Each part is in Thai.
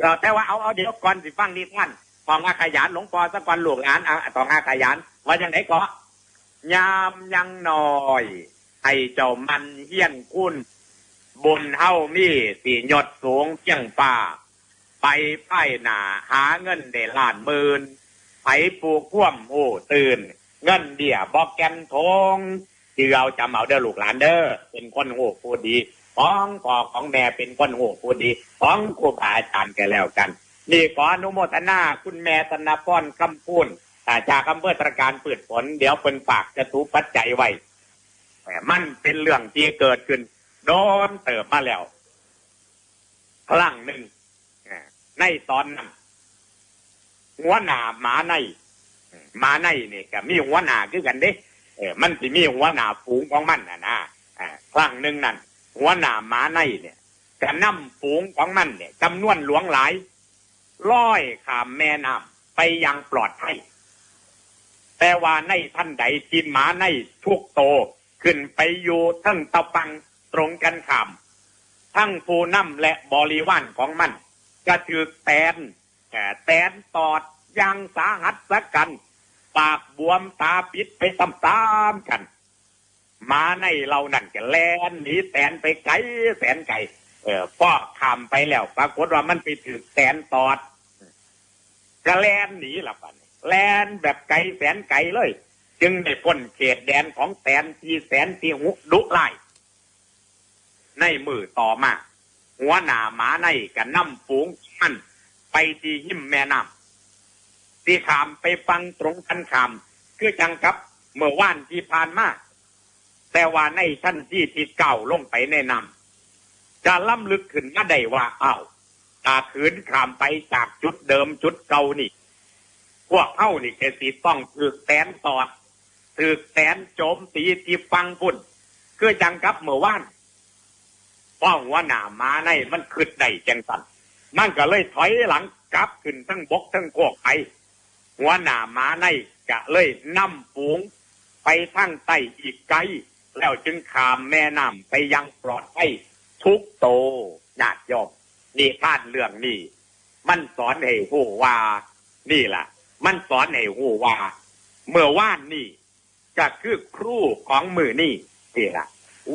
เอ่อแต่ว่าเอาเอาเดี๋ยวก่อนสิฟังนิทานทองอาขยานหลวงปอสักก่อนลูกหลานอะทองอาขยานว่าจังไหนก็ยามยังหน้อยให้เจ้ามันเฮี้ยนคุณบุญเฮามีสีหยดสูงเพียงฟ้าไปไพ่หนาหาเงินได้ล้านหมื่นไปปลูกพ่วมโอ้ตื่น เงินเดี่ยบอกแกนทงที่เราจำเอาเด้อลูกหลานเด้อเป็นคนโง่พูดดี ฟ้องพ่อของแม่เป็นคนโง่พูดดีฟ้องครูบาอาจารย์แกแล้วกัน นี่ขออนุโมทนาคุณแม่ธนพรคำพูนอาจากอำเภอตรการปืดผล เดี๋ยวเป็นฝากจะถูปัจจัยไว้แต่มันเป็นเรื่องที่เกิดขึ้นโดนเติบมาแล้วครั้งหนึ่งในตอนนั้นหัวหน้าหมาในหมาในนี่ก็มีหัวหน้าคือกันเด้ เออมันสิมีหัวหน้าฝูงของมันนะนะครั้งหนึ่งนั่น หัวหน้าหมาในเนี่ยก็นำฝูงของมันเนี่ยจำนวนหลวงหลายร้อยขามแม่น้ำไปอยังปลอดภัยแต่ว่าในท่านใดที่หมาในทุกโตขึ้นไปอยู่ทั้งตะปังตรงกันข้าม ทั้งผู้นำและบริวารของมันก็ถือแตนแต่แตนตอดอยังสาหัสสักกัน ปากบวมตาปิดไปตามๆกัน มาในเรานั่นก็แลนหนีแตนไปไกลแสนไกลเออฟอกคำไปแล้ว ปรากฏว่ามันไปถือแตนตอดก็แลนหนีละปันแลนแบบไกลแสนไกลเลย จึงได้พ้นเขตแดนของแสนที่แสนที่หุดุไล่ในมือต่อมา หัวหน้าหมาในกับน้ำฝูงมันไปที่หิมแม่น้ำที่ขามไปฟังตรงกันขามคือจังกับเมื่อว่านที่ผ่านมา แต่ว่าในชั้นที่ที่เก่าลงไปในะนำจะล้ำลึกขึ้นมาได้ว่าอ้าวตาขืนขามไปจากจุดเดิมจุดเก่านี่ พวกเฮ้านี่แกสิต้องถือแตนตอดถือแตนโจมตีที่ฟังพุ่นคือจังกับเมื่อวานป้องว่าหนามาในมันขึ้นได้จังสันมันก็เลยถอยหลังกลับขึ้นทั้งบกทั้งโคกไปหัวหนามาในก็เลยนำฝูงไปทั้งใต้อีกไกล แล้วจึงขามแม่น้ำไปยังปลอดภัยทุกโตญาติโยมนี่ท่านเรื่องนี้มันสอนให้หูว่า นี่ล่ะ มันสอนให้หูว่า เมื่อว่านนี่จะคือครูของมือนี่นี่ล่ะ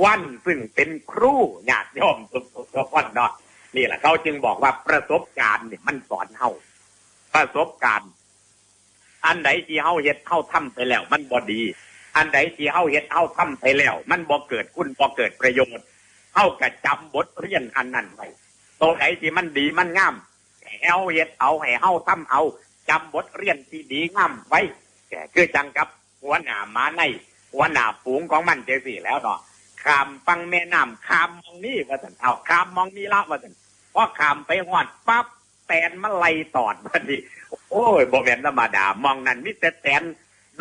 วันซึ่งเป็นครูญาติโยมทุกทุกคนเนาะนี่แหละเขาจึงบอกว่าประสบการณ์เนี่ยมันสอนเฮาประสบการณ์ อันไหนที่เฮาเฮ็ดเฮาทำไปแล้ว มันบ่ดี อันไหนที่เฮาเฮ็ดเฮาทำไปแล้ว มันบ่เกิดคุณบ่เกิดประโยชน์เฮาก็จำบทเรียนอันนั้นไว้ตัวไหนที่มันดีมันงามเฮาเฮ็ดเอาให้เฮาทำเอาจำบทเรียนที่ดีงามไว้แก่คือจังกับหัวหน้ามาในหัวหน้าฝูงของมันเจสิแล้วเนาะขามฟังแม่น้ำขามมองนี่ว่าสันเอาขามมองนี่ละว่าสันพอขามไปหอดปั๊บแตนมาไล่ตอดบัดนี้โอ้ยบ่แม่นธรรมดามองนั่นมิแต่แตน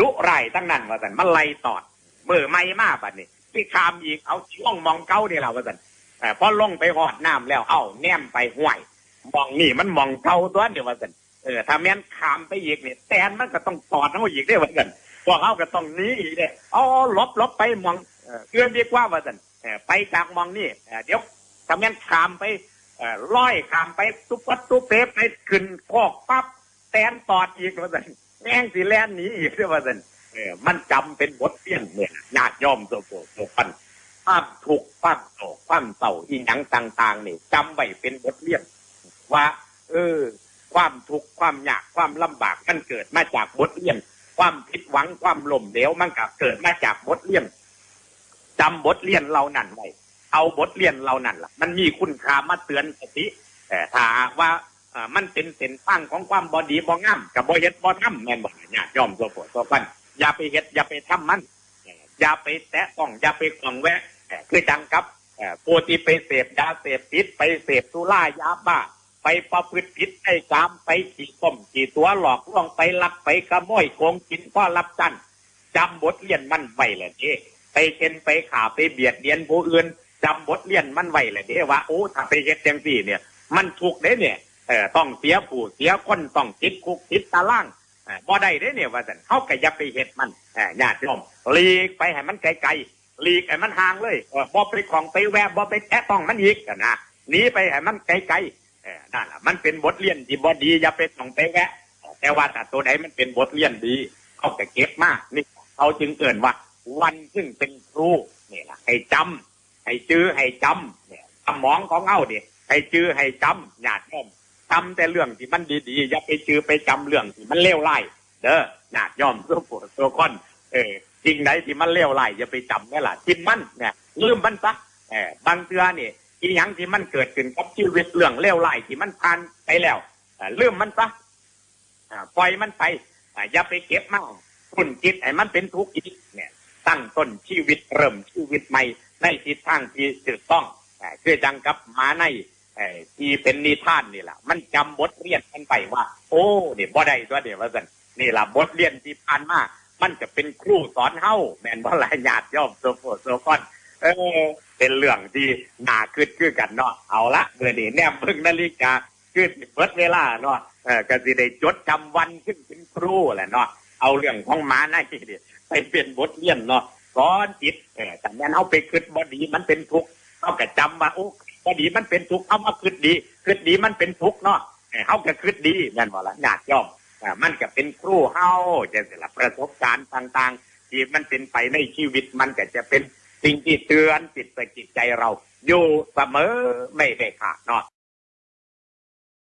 ดุไรทั้งนั้นว่าสันมาไล่ตอดมือไม่มาบัดนี้ที่ขามอีกเอาช่วงมองเก้านี่แหละว่าสันแต่พอลงไปหอดน้ำแล้ว เอาแนมไปห้วยมองนี่มันมองเก้าตัวเดียวว่าสันเออถ้าแม่นขามไปอีกเนี่ยแตนมันก็ต้องตอดเอาอีกได้ว่าสันพวกเขาก็ต้องหนีอีกเด้เอาหลบลบไปมองเอื้อนดีกว่าว่าสันไปจากมองนี่เดี๋ยวทำงั้นขามไปอ่อร้อยขามไปตุ๊บปัดตุ๊บเป๊ไปขึ้นพอกปั๊บแตนตอดอีกว่าสัน แม่งสิแล่นหนีอีกด้วยว่าสันเออมันจำเป็นบทเรียนเนี่ยญาติยอมตัวโปรตัวปันความถูกข์ความโศกความเศร้าอีหยังต่าง ๆ นี่จำไว้เป็นบทเรียนว่า เออ ความทุกข์ความยากความลำบากมันเกิดมาจากบทเรียน ความผิดหวังความล่มเหลวมันก็เกิดมาจากบทเรียนจำบทเรียนเรานั่นไว้เอาบทเรียนเรานั่นล่ะ มันมีคุณค่ามาเตือนสติแต่ถ้าหากว่า อ่อมันเป็นเส้นทางของความบอดีบองามกับบ่เฮ็ดบ่ทำแม่นบ่เนี่ยยอมตัวปวดตัวปันอย่าไปเฮ็ดอย่าไปทำมัน อย่าไปแตะต้องอย่าไปของแว่คือจังกับเอ่อผู้ที่ไปเสพยาเสพติดไปเสพสุรายาบ้า ไปประพฤติผิดไอ้กามไปขี่ต้มขี่ตัวหลอกลวงไปลักไปขโมยโกงกินพ่อรับจันจำบทเรียนมันไว้เลยเด้ไปเช่นไปขาไปเบียดเบียนผู้อื่นจำบทเรียนมันไว้เลยเด้ว่าโอ้ถ้าไปเฮ็ดจังซี่เนี่ย มันถูกเด้เนี่ย เออต้องเสียผู้เสียคนต้องติดคุกติดตารางบ่ได้เด้เนี่ยว่าซั่นเฮาก็อย่าไปเฮ็ดมันเออญาติโยมหลีกไปให้มันไกลๆหลีกให้มันห่างเลยบ่ไปของไปแวะบ่ไปแตะต้องมันอีกนะหนีไปให้มันไกลๆเออนั่นแหละมันเป็นบทเรียนที่บอดีอย่าไปต้องไปแวะ แต่ว่าแต่ตัวไหนมันเป็นบทเรียนดีเขาจะเก็บมากนี่เขาจึงเอ่นว่า วันซึ่งเป็นครูนี่แหละให้จำให้จื้อให้จำเนี่ยสมองของเอาดิให้จื้อให้จำญาติโยม จำแต่เรื่องที่มันดีๆอย่าไปจื้อไปจำเรื่องที่มันเลวร้ายเด้อญาติโยมตัวปวดตัวก้อนเออจริงไหนที่มันเลวร้ายอย่าไปจำแม่ล่ะทิมมันเนี่ยลืมมันซะเออบางเตือนี่อีหยังที่มันเกิดขึ้นกับชีวิตเรื่องเลวร้ายที่มันผ่านไปแล้วเออลืมมันซะอ่าปล่อยมันไปอย่าไปเก็บมากคุณจิตไอ้มันเป็นทุกข์อีกเนี่ยตั้งต้นชีวิตเริ่มชีวิตใหม่ในทิศทางที่ถูกต้องอ่าคือจังกับหมาใน ที่เป็นนิทานนี่แหละมันจำบทเรียนกันไปว่า โอ้เนี่ยบ่ได้ตัวเดียวว่าสันนี่แหละบทเรียนที่ผ่านมามันจะเป็นครูสอนเฮาแมนบ่หลายญาติโยมโซโฟโซฟอนเออเป็นเรื่องที่น่าคิดคือกันเนาะเอาละเมื่อนี้แนมเบิ่งนาฬิกาคือสิเบิดเวลาเนาะเออก็สิได้จดจำวันขึ้นเป็นครูแหละเนาะเอาเรื่องของหมาในนี่ไปเป็นบทเรียนเนาะก่อนจิตเออแต่แม่นเอาไปคิดบ่ดีมันเป็นทุกข์เอาก็จำว่าโอ้ บ่ดีมันเป็นทุกข์เอามาคืดดีคืดดีมันเป็นทุกข์เนาะเขาก็คืดดีนั่นบ่ล่ะยาดย่อมมันก็เป็นครูเฮาจังซี่ล่ะประสบการณ์ต่างๆ ที่มันเป็นไปในชีวิตมันก็จะเป็นสิ่งที่เตือนจิตใจเรา อยู่เสมอไม่ได้ขาดเนาะ